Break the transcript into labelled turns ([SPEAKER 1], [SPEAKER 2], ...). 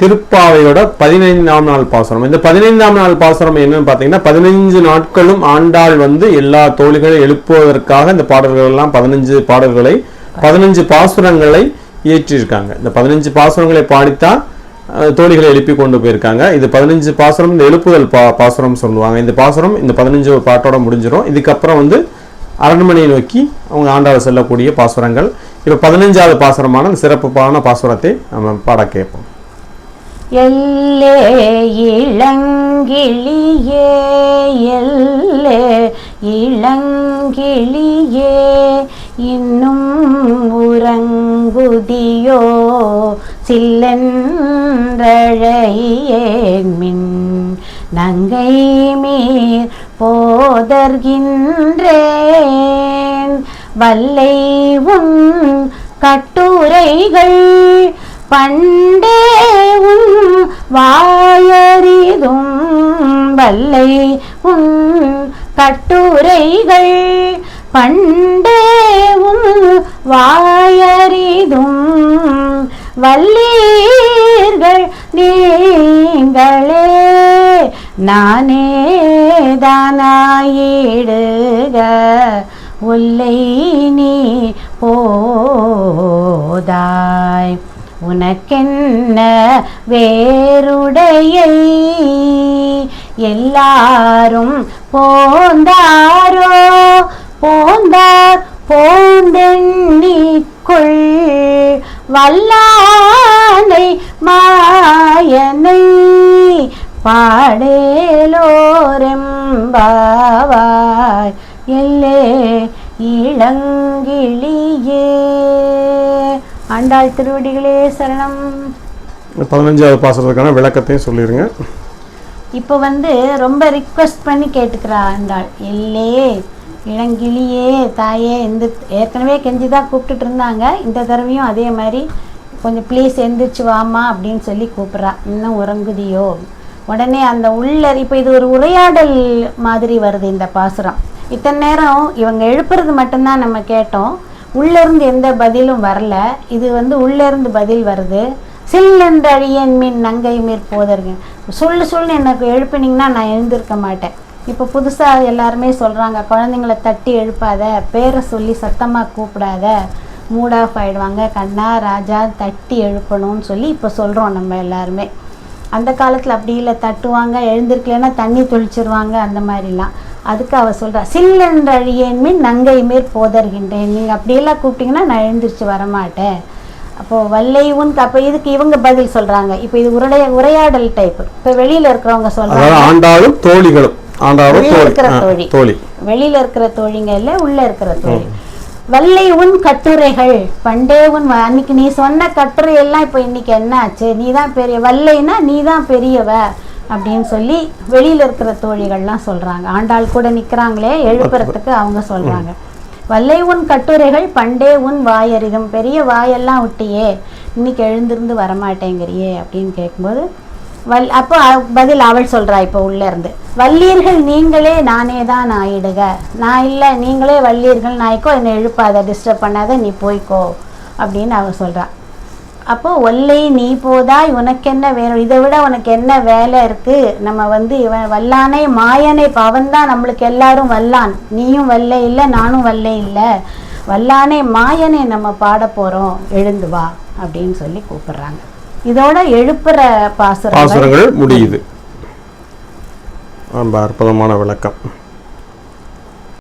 [SPEAKER 1] திருப்பாவையோட பதினைந்தாம் நாள் பாசுரம். இந்த பதினைந்தாம் நாள் பாசுரம் என்னன்னு பார்த்தீங்கன்னா பதினைஞ்சு நாட்களும் ஆண்டாள் வந்து எல்லா தோழிகளை எழுப்புவதற்காக இந்த பாடல்கள் எல்லாம் பதினஞ்சு பாடல்களை பதினஞ்சு பாசுரங்களை இயற்றியிருக்காங்க. இந்த பதினஞ்சு பாசுரங்களை பாடித்தான் தோழிகளை எழுப்பி கொண்டு போயிருக்காங்க. இது பதினஞ்சு பாசுரம் இந்த எழுப்புதல் பா பாசுரம் சொல்லுவாங்க. இந்த பாசுரம் இந்த பதினஞ்சு பாட்டோட முடிஞ்சிடும் இதுக்கப்புறம் வந்து அரண்மனையை நோக்கி அவங்க ஆண்டாள் செல்லக்கூடிய பாசுரங்கள். இப்போ பதினஞ்சாவது பாசுரமான சிறப்புப்பான பாசுரத்தை நம்ம பாட கேட்போம்.
[SPEAKER 2] எல்லே இளங்கிளியே எல்லே இளங்கிளியே இன்னும் உறங்குதியோ சில்லென்றழையேன் மின் நங்கை மீர் போதர்கின்றேன். வல்லை உன் கட்டுரைகள் பண்டேவும் வாயறிதும் வல்லை உன் கட்டுரைகள் பண்டேவும் வாயறிதும் வல்லீர்கள் நீங்களே. நானே தானாயிடுக உள்ளை நீ போதாய். உனக்கென்ன வேறுடையை? எல்லாரும் போந்தாரோ? போந்தார் போந்தெண்ணிக்குள் வல்லானை மாயனை பாடேலோரெம்பாவாய். எல்லே இளங்கிளியே. ஆண்டாள் திருவடிகளே சரணம்.
[SPEAKER 1] பதினஞ்சாவது பாசுரத்துக்கான விளக்கத்தையும் சொல்லிடுங்க
[SPEAKER 2] இப்போ வந்து ரொம்ப ரிக்வெஸ்ட் பண்ணி கேட்டுக்கிறா ஆண்டாள். எல்லே இளங்கிளியே தாயே இந்த ஏற்கனவே கெஞ்சி தான் கூப்பிட்டுட்டு இருந்தாங்க. இந்த தடவையும் அதே மாதிரி கொஞ்சம் ப்ளீஸ் எந்திரிச்சு வாமா அப்படின்னு சொல்லி கூப்பிட்றா. இன்னும் உறங்குதியோ? உடனே அந்த உள்ள இப்போ இது ஒரு உரையாடல் மாதிரி வருது இந்த பாசுரம். இத்தனை நேரம் இவங்க எழுப்புறது மட்டும்தான் நம்ம கேட்டோம். உள்ளேருந்து எந்த பதிலும் வரல. இது வந்து உள்ளிருந்து பதில் வருது. சில்லென்றழியன் மீன் நங்கை மீர் போதர்கள். சொல்லு சொல்லு எனக்கு எழுப்பினீங்கன்னா நான் எழுந்திருக்க மாட்டேன். இப்போ புதுசாக எல்லாருமே சொல்கிறாங்க குழந்தைங்கள தட்டி எழுப்பாத பேரை சொல்லி சத்தமாக கூப்பிடாத மூட் ஆஃப் ஆகிடுவாங்க கண்ணா ராஜா தட்டி எழுப்பணும்னு சொல்லி இப்போ சொல்கிறோம் நம்ம எல்லாருமே. அந்த காலத்தில் அப்படி இல்லை தட்டுவாங்க எழுந்திருக்கலன்னா தண்ணி தொளிச்சிருவாங்க அந்த மாதிரிலாம். அதுக்கு அவ சொல்கிறா சில்லென்றழியேன் மீன் நங்கை மேற் போதர்கின்றேன். நீங்கள் அப்படியெல்லாம் கூப்பிட்டீங்கன்னா நான் எழுந்திரிச்சு வரமாட்டேன். அப்போது வல்லை உன் அப்போ இதுக்கு இவங்க பதில் சொல்கிறாங்க இப்போ இது உரைய உரையாடல் டைப் இப்போ வெளியில் இருக்கிறவங்க சொல்கிறாங்க
[SPEAKER 1] ஆண்டாளும் தோழிகளும். தோழி.
[SPEAKER 2] இருக்கிற தோழி.
[SPEAKER 1] தோழி.
[SPEAKER 2] வெளியில இருக்கிற தோழிங்க இல்ல உள்ள இருக்கிற தோழி. வல்லை உன் கட்டுரைகள். பண்டே உன் அன்னைக்கு நீ சொன்ன கட்டுரை எல்லாம் இப்போ இன்னைக்கு என்ன ஆச்சு நீ தான் பெரிய வல்லைன்னா நீ தான் பெரியவ. அப்படின்னு சொல்லி வெளியில் இருக்கிற தோழிகள்லாம் சொல்கிறாங்க ஆண்டாள் கூட நிற்கிறாங்களே எழுப்புறதுக்கு அவங்க சொல்கிறாங்க வல்லை உன் கட்டுரைகள் பண்டே உன் வாயறிதும். பெரிய வாயெல்லாம் விட்டியே. இன்னைக்கு எழுந்திருந்து வரமாட்டேங்கிறியே. அப்படின்னு கேட்கும்போது வல் அப்போ பதில் அவள் சொல்கிறா இப்போ உள்ளேருந்து வல்லீர்கள் நீங்களே நானே தான் ஆயிடுக நான் இல்லை நீங்களே வல்லீர்கள். நாய்க்கோ என்னை எழுப்பாத டிஸ்டர்ப் பண்ணாத நீ போய்க்கோ. அப்படின்னு அவள் சொல்றா. அப்போ ஒல்லை நீ போதாய் உனக்கென்ன வேணும்? இதை விட உனக்கு என்ன வேலை இருக்கு? நம்ம வந்து இவன் வல்லானே மாயனை பவன்தான் நம்மளுக்கு எல்லாரும் வல்லான். நீயும் வல்ல இல்லை நானும் வல்ல இல்லை. வல்லானே மாயனை நம்ம பாட போறோம் எழுந்து வா அப்படின்னு சொல்லி கூப்பிடுறாங்க. இதோட எழுப்புற
[SPEAKER 1] பாசுரங்கள் முடியுது. ரொம்ப அற்புதமான விளக்கம்.